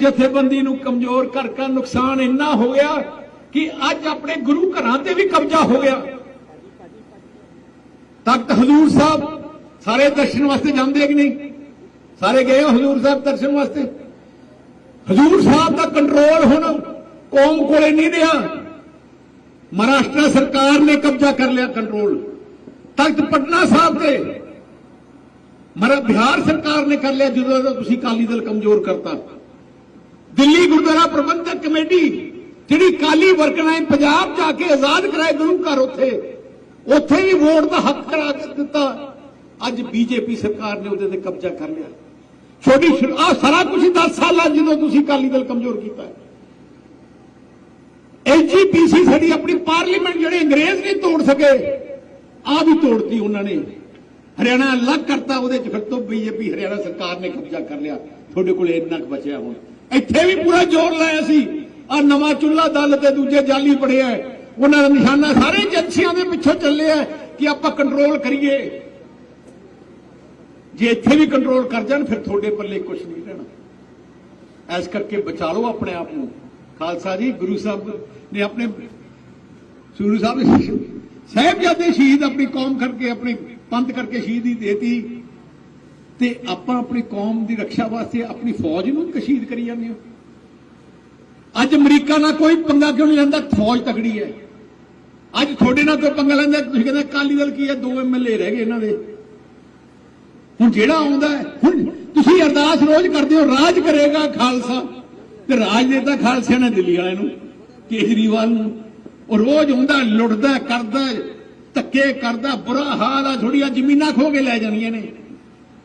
ਜਥੇਬੰਦੀ ਨੂੰ ਕਮਜ਼ੋਰ ਕਰ ਕਰ ਨੁਕਸਾਨ ਇੰਨਾ ਹੋ ਗਿਆ ਕਿ ਅੱਜ ਆਪਣੇ ਗੁਰੂ ਘਰਾਂ ਤੇ ਵੀ ਕਬਜ਼ਾ ਹੋ ਗਿਆ। ਤਖਤ ਹਜ਼ੂਰ ਸਾਹਿਬ ਸਾਰੇ ਦਰਸ਼ਨ ਵਾਸਤੇ ਜਾਂਦੇ ਕਿ ਨਹੀਂ? ਸਾਰੇ ਗਏ ਹੋ ਹਜ਼ੂਰ ਸਾਹਿਬ ਦਰਸ਼ਨ ਵਾਸਤੇ? ਹਜ਼ੂਰ ਸਾਹਿਬ ਦਾ ਕੰਟਰੋਲ ਹੁਣ ਕੌਮ ਕੋਲੇ ਨਹੀਂ ਰਿਹਾ। ਮਹਾਰਾਸ਼ਟਰ ਸਰਕਾਰ ਨੇ ਕਬਜ਼ਾ ਕਰ ਲਿਆ ਕੰਟਰੋਲ ਤਖਤ ਪਟਨਾ ਸਾਹਿਬ ਤੇ ਮਰਾ ਬਿਹਾਰ ਸਰਕਾਰ ਨੇ ਕਰ ਲਿਆ ਜਦੋਂ ਤੁਸੀਂ ਕਾਲੀ ਦਲ ਕਮਜ਼ੋਰ ਕਰਤਾ। ਦਿੱਲੀ ਗੁਰਦੁਆਰਾ ਪ੍ਰਬੰਧਕ ਕਮੇਟੀ, ਜਿਹੜੀ ਕਾਲੀ ਵਰਕਰਾਂ ਨੇ ਪੰਜਾਬ ਜਾ ਕੇ ਆਜ਼ਾਦ ਕਰਾਏ ਗੁਰੂ ਘਰ ਉੱਥੇ ਉੱਥੇ ਵੀ ਵੋਟ ਦਾ ਹੱਕ ਕਰਾ ਕੇ ਦਿੱਤਾ। ਅੱਜ ਬੀਜੇਪੀ ਸਰਕਾਰ ਨੇ ਉਹਦੇ ਤੇ ਕਬਜ਼ਾ ਕਰ ਲਿਆ। ਛੋਟੀ ਆ ਸਾਰਾ ਕੁਝ 10 ਸਾਲਾਂ ਜਦੋਂ ਤੁਸੀਂ ਕਾਲੀ ਦਲ ਕਮਜ਼ੋਰ ਕੀਤਾ ਹੈ। ਐਜੀਪੀਸੀ ਸਾਡੀ ਆਪਣੀ ਪਾਰਲੀਮੈਂਟ ਜਿਹੜੇ ਅੰਗਰੇਜ਼ ਨਹੀਂ ਤੋੜ ਸਕੇ ਆ ਵੀ ਤੋੜਤੀ ਉਹਨਾਂ ਨੇ। ਹਰਿਆਣਾ ਅਲੱਗ ਕਰਤਾ ਉਹਦੇ ਚ, ਫਿਰ ਤੋਂ ਬੀਜੇਪੀ ਹਰਿਆਣਾ ਸਰਕਾਰ ਨੇ ਕਬਜ਼ਾ ਕਰ ਲਿਆ। ਤੁਹਾਡੇ ਕੋਲ ਇੰਨਾ ਕੁ ਬਚਿਆ ਹੁਣ। ਇੱਥੇ ਵੀ ਪੂਰਾ ਜ਼ੋਰ ਲਾਇਆ ਸੀ। ਆ ਨਵਾਂ ਚੁੱਲਾ ਦਲ ਤੇ ਦੂਜੇ ਜਾਲੀ ਪੜਿਆ ਹੈ। ਉਹਨਾਂ ਦਾ ਨਿਸ਼ਾਨਾ ਸਾਰੇ ਏਜੰਸੀਆਂ ਦੇ ਪਿੱਛੋਂ ਚੱਲਿਆ ਕਿ ਆਪਾਂ ਕੰਟਰੋਲ ਕਰੀਏ। ਜੇ ਇੱਥੇ ਵੀ ਕੰਟਰੋਲ ਕਰ ਜਾਣ, ਫਿਰ ਤੁਹਾਡੇ ਪੱਲੇ ਕੁਝ ਨਹੀਂ ਰਹਿਣਾ। ਐਸ ਕਰਕੇ ਬਚਾ ਲਓ ਆਪਣੇ ਆਪ ਨੂੰ। ਖਾਲਸਾ ਜੀ, ਗੁਰੂ ਸਾਹਿਬ ਨੇ ਆਪਣੇ ਗੁਰੂ ਸਾਹਿਬ ਸਾਹਿਬਜ਼ਾਦੇ ਸ਼ਹੀਦ ਆਪਣੀ ਕੌਮ ਕਰਕੇ, ਆਪਣੀ ਪੰਥ ਕਰਕੇ ਸ਼ਹੀਦੀ ਦੇਤੀ। ਤੇ ਆਪਾਂ ਆਪਣੀ ਕੌਮ ਦੀ ਰੱਖਿਆ ਵਾਸਤੇ ਆਪਣੀ ਫੌਜ ਨੂੰ ਕਸ਼ੀਦ ਕਰੀ ਜਾਂਦੇ ਹਾਂ। ਅੱਜ ਅਮਰੀਕਾ ਨਾਲ ਕੋਈ ਪੰਗਾ ਕਿਉਂ ਨਹੀਂ ਲੈਂਦਾ? ਫੌਜ ਤਕੜੀ ਹੈ। ਅੱਜ ਤੁਹਾਡੇ ਨਾਲ ਕੋਈ ਪੰਗਾ ਲੈਂਦਾ? ਤੁਸੀਂ ਕਹਿੰਦੇ ਅਕਾਲੀ ਦਲ ਕੀ ਹੈ? ਦੋ ਐਮਐਲਏ ਰਹਿ ਗਏ ਇਹਨਾਂ ਦੇ। ਹੁਣ ਜਿਹੜਾ ਆਉਂਦਾ ਹੁਣ ਤੁਸੀਂ ਅਰਦਾਸ ਰੋਜ਼ ਕਰਦੇ ਹੋ, ਰਾਜ ਕਰੇਗਾ ਖਾਲਸਾ। ਤੇ ਰਾਜ ਦੇਤਾ ਖਾਲਸੇ ਨੇ ਦਿੱਲੀ ਵਾਲਿਆਂ ਨੂੰ ਕੇਜਰੀਵਾਲ ਨੂੰ। ਉਹ ਰੋਜ਼ ਆਉਂਦਾ ਲੁੱਟਦਾ, ਕਰਦਾ, ਧੱਕੇ ਕਰਦਾ, ਬੁਰਾ ਹਾਲ ਆ ਥੋੜੀਆਂ ਜ਼ਮੀਨਾਂ ਖੋ ਕੇ ਲੈ ਜਾਣੀਆਂ ਨੇ।